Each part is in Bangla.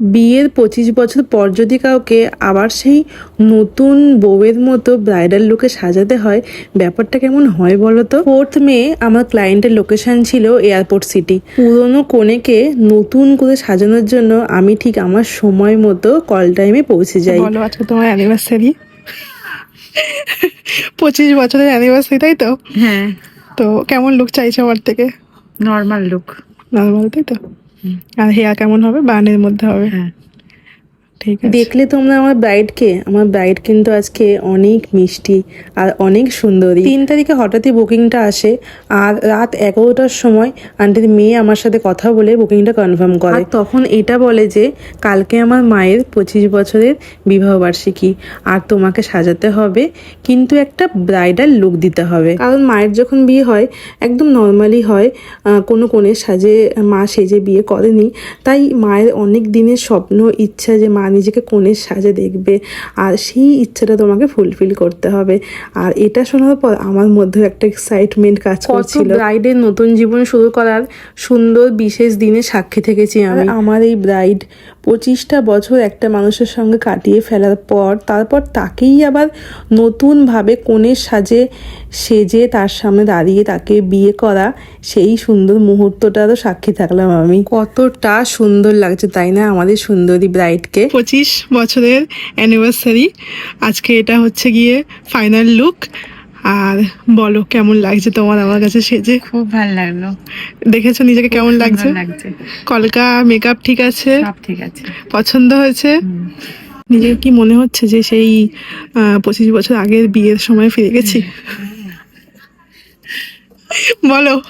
বিয়ের পঁচিশ বছর পর যদি কাউকে আবার সেই নতুন বউয়ের মতো ব্রাইডাল লুকে সাজাতে হয় ব্যাপারটা কেমন হয় বলো তো? ফোর্থ মে আমার ক্লায়েন্টের লোকেশন ছিল এয়ারপোর্ট সিটি পুরনো কনেকে নতুন করে সাজানোর জন্য আমি ঠিক আমার সময় মতো কল টাইমে পৌঁছে যাই। বলো আজকে তোমার অ্যানিভার্সারি পঁচিশ বছরের অ্যানিভার্সারি তাই তো? হ্যাঁ। তো কেমন লুক চাইছো আমার থেকে? নর্মাল লুক নর্মাল তাই তো? আর হেয়া কেমন হবে? বানের মধ্যে হবে। হ্যাঁ। ঠিক আছে। দেখলে তোমরা আমার ব্রাইডকে আমার ব্রাইড কিন্তু আজকে অনেক মিষ্টি আর অনেক সুন্দরী। তিন তারিখে হঠাৎই বুকিংটা আসে আর রাত এগারোটার সময় আন্টির মেয়ে আমার সাথে কথা বলে বুকিংটা কনফার্ম করে। তখন এটা বলে যে কালকে আমার মায়ের পঁচিশ বছরের বিবাহবার্ষিকী আর তোমাকে সাজাতে হবে কিন্তু একটা ব্রাইডাল লুক দিতে হবে। কারণ মায়ের যখন বিয়ে হয় একদম নর্মালি হয় কোনো কোণে সাজে মা সেজে বিয়ে করেনি তাই মায়ের অনেক দিনের স্বপ্ন ইচ্ছা যে মা নিজেকে কনের সাজে দেখবে আর সেই ইচ্ছাটা তোমাকে ফুলফিল করতে হবে। আর এটা শোনার পর আমার মধ্যে একটা এক্সাইটমেন্ট কাজ করছিল। ব্রাইডের নতুন জীবন শুরু করার সুন্দর বিশেষ দিনে সাক্ষী থেকেছি আমি। আমার এই ব্রাইড পঁচিশটা বছর একটা মানুষের সঙ্গে কাটিয়ে ফেলার পর তারপর তাকেই আবার নতুনভাবে কনের সাজে সেজে তার সামনে দাঁড়িয়ে তাকে বিয়ে করা সেই সুন্দর মুহূর্তটারও সাক্ষী থাকলাম আমি। কতটা সুন্দর লাগছে তাই না? আমাদের সুন্দরী ব্রাইডকে পঁচিশ বছরের অ্যানিভার্সারি আজকে এটা হচ্ছে গিয়ে ফাইনাল লুক আর বলো কেমন লাগছে তোমার আমার কাছে সেজে? খুব ভালো লাগল। দেখেছ নিজেকে কেমন লাগছে? কলকা মেকআপ ঠিক আছে? ঠিক আছে। পছন্দ হয়েছে? নিজের কি মনে হচ্ছে যে সেই পঁচিশ বছর আগের বিয়ের সময় ফিরে গেছি? বলো।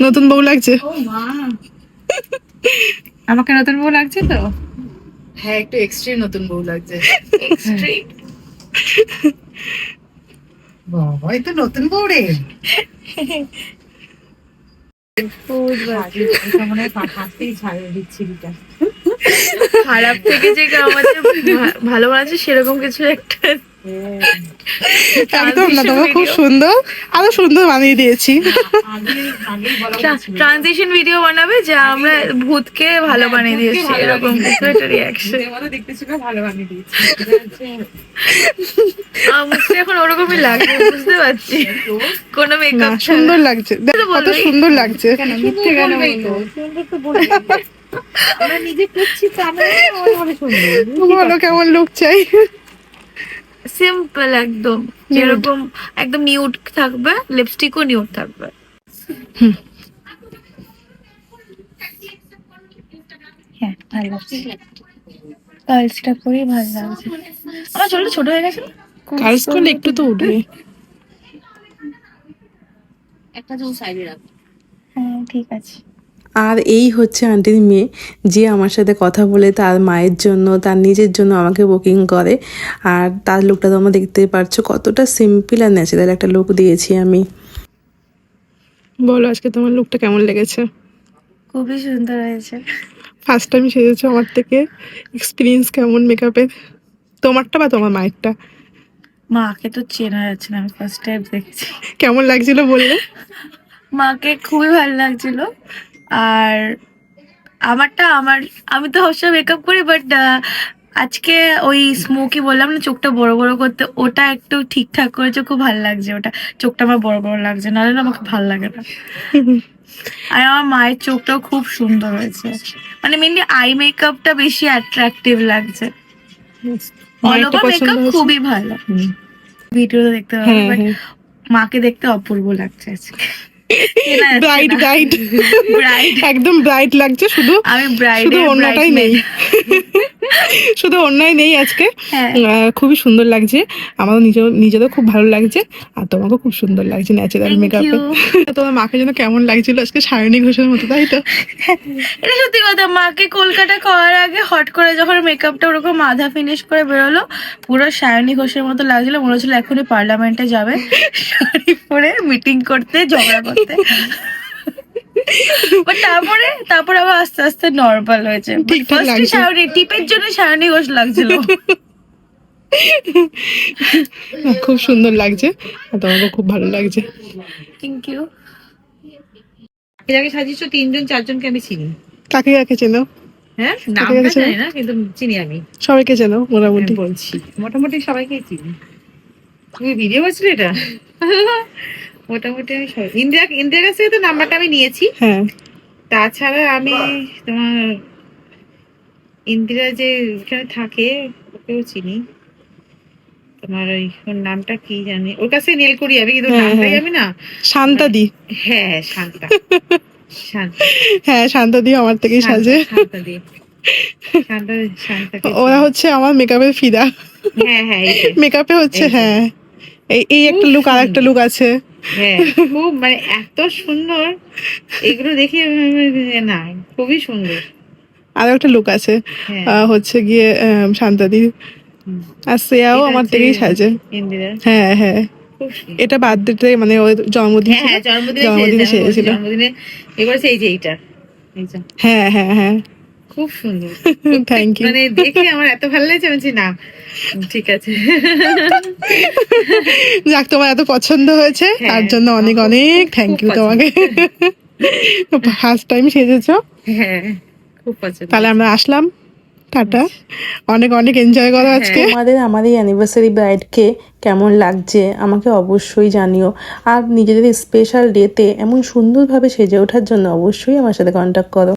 নতুন বউ লাগছে? আমাকে নতুন বউ লাগছে তো? হ্যাঁ একটু এক্সট্রিম নতুন বউ লাগছে। বাবা এই তো নতুন বউ রে। হাতেই ছাড়িয়ে দিচ্ছিলিটা খারাপ থেকে যে আমাদের ভালো বানাচ্ছে সেরকম কিছু একটা একদম না তোমার খুব সুন্দর আরও সুন্দর বানিয়ে দিয়েছি। আগে ট্রানজিশন ভিডিও বানাবে যা আমরা ভূতকে ভালো বানিয়ে দিয়েছি এরকম কিছু একটা রিয়াকশন ভালো বানিয়ে দিয়েছি। আমার এখন ওরকমই লাগছে বুঝতে পারছি। কোনো মেকআপ সুন্দর লাগছে। দেখ কত সুন্দর লাগছে। মিথ্যে কেন আমরা নিজে করছি তো আমরা বলো কেমন লুক চাই? সিম্পল একদম। যেরকম একদম নিউড থাকবে লিপস্টিকও নিউড থাকবে। হ্যাঁ ভালো লাগছে। কার্লসটা করে ভালো লাগছে। আমার চুলটা ছোট হয়ে গেছে? করলে একটু তো উঠবে একটা চুল সাইডে রাখ। হ্যাঁ ঠিক আছে। আর এই হচ্ছে আন্টির মেয়ে যে আমার সাথে কথা বলে তার মায়ের জন্য তার নিজের জন্য আমাকে বুকিং করে। আর তার লুকটা তোমরা দেখতে পারছ কতটা সিম্পল আর ন্যাচারাল একটা লুক দিয়েছি আমি। বলো আজকে তোমার লুকটা কেমন লেগেছে? খুবই সুন্দর হয়েছে। ফার্স্ট টাইম সেজেছো আমার থেকে। এক্সপিরিয়েন্স কেমন মেকআপের তোমারটা বা তোমার মায়েরটা? মাকে তো চেনা যাচ্ছে না আমি ফার্স্ট টাইম দেখেছি। কেমন লাগছিল বললে? মাকে খুবই ভালো লাগছিল। আর আমারটা আমার আমি তো অবশ্য মেকআপ করি বাট আজকে ওই স্মোকি বললাম না চোখটা বড় বড় করতে ওটা একটু ঠিকঠাক করেছে খুব ভালো লাগছে ওটা। চোখটা আমার বড় বড় লাগছে নাহলে না আমাকে ভালো লাগে না। আর আমার মায়ের চোখটাও খুব সুন্দর হয়েছে। মানে মেনলি আই মেকআপটা বেশি অ্যাট্রাকটিভ লাগছে। অল ওভার মেকআপ খুবই ভালো। ভিডিও দেখতে পাবে মাকে দেখতে অপূর্ব লাগছে আজকে। ব্রাইট না। ব্রাইট একদম ব্রাইট লাগছে শুধু আমি ব্রাইড শুধু অন্যটাই নেই। শুধু অন্যায় নেই আজকে। হ্যাঁ। খুবই সুন্দর লাগছে। আমারও নিজের নিজেরও খুব ভালো লাগছে আর তোমাকেও খুব সুন্দর লাগছে ন্যাচারাল মেকআপে তোমার মাকে যেন কেমন লাগছিল আজকে সায়নী ঘোষের মতো তাই তো? এটা সত্যি কথা মাকে কলকাতা করার আগে হট করে যখন মেকআপটা ওরকম আধা ফিনিশ করে বেরোলো পুরো সায়নী ঘোষের মতো লাগছিল মনে হচ্ছিল এখনই পার্লামেন্টে যাবে। শাড়ি পরে মিটিং করতে ঝগড়া করতে। তারপরে তারপরে আবার আস্তে আস্তে নর্মাল হয়েছে। সায়নী টিপের জন্য সায়নী ঘোষ লাগছিল। খুব সুন্দর লাগছে। আর তোমাকেও খুব ভালো লাগছে। থ্যাংক ইউ এর আগে সাজিয়েছো তিনজন চারজনকে আমি চিনি। কাকে কাকে চেনো? হ্যাঁ কাকে নামটা কাকে চেনো? জানি না কিন্তু চিনি আমি। সবাইকে চেনো মোটামুটি। বলছি। মোটামুটি সবাইকেই চিনি। তুমি ভিডিও করছিলে এটা? মোটামুটি আমি ইন্দিরা ইন্দিরা কাছ থেকে তো নাম্বারটা আমি নিয়েছি। হ্যাঁ। তাছাড়া আমি তোমার ইন্দিরা যে এখানে থাকে ওকেও চিনি। তোমার ওই ওর নামটা কি জানি? ওর কাছে নীল করি আমি কিন্তু হ্যাঁ, নামটাই হ্যাঁ। আমি না। শান্তাদি। হ্যাঁ হ্যাঁ শান্তা। শান্তা। হ্যাঁ শান্তাদি আমার থেকেই সাজে। শান্তা দিয়ে শান্তা শান্তা ওরা হচ্ছে আমার মেকআপের ফিদা। হ্যাঁ হ্যাঁ মেকআপে হচ্ছে হ্যাঁ। এই এই একটা লুক আর একটা লুক আছে। হ্যাঁ খুব মানে এত সুন্দর। এগুলো দেখে না খুবই সুন্দর। আর একটা লুক আছে। হ্যাঁ। হচ্ছে গিয়ে শান্তাদি। আর শ্রেয়াও আমার থেকেই সাজে। হ্যাঁ হ্যাঁ। এটা বার্থডেতে মানে ওর জন্মদিন হ্যাঁ। হ্যাঁ জন্মদিনে জন্মদিনে সেরেছে, জন্মদিনে এবার সেই যে এইটা। হ্যাঁ হ্যাঁ হ্যাঁ। খুব সুন্দর। থ্যাংক ইউ মানে দেখে আমার এত ভালো লাগছে আমি না ঠিক আছে। যাক তোমার এত পছন্দ হয়েছে হ্যাঁ, তার জন্য অনেক অনেক থ্যাংক ইউ তোমাকে। ফার্স্ট টাইম সেজেছো। হ্যাঁ খুব পছন্দ। তাহলে আমরা আসলাম। টাটা। অনেক অনেক এনজয় করো আজকে। তোমাদের আমার এই অ্যানিভার্সারি ব্রাইডকে কেমন লাগছে আমাকে অবশ্যই জানিও। আর নিজেদের স্পেশাল ডেতে এমন সুন্দরভাবে সেজে ওঠার জন্য অবশ্যই আমার সাথে কন্ট্যাক্ট করো।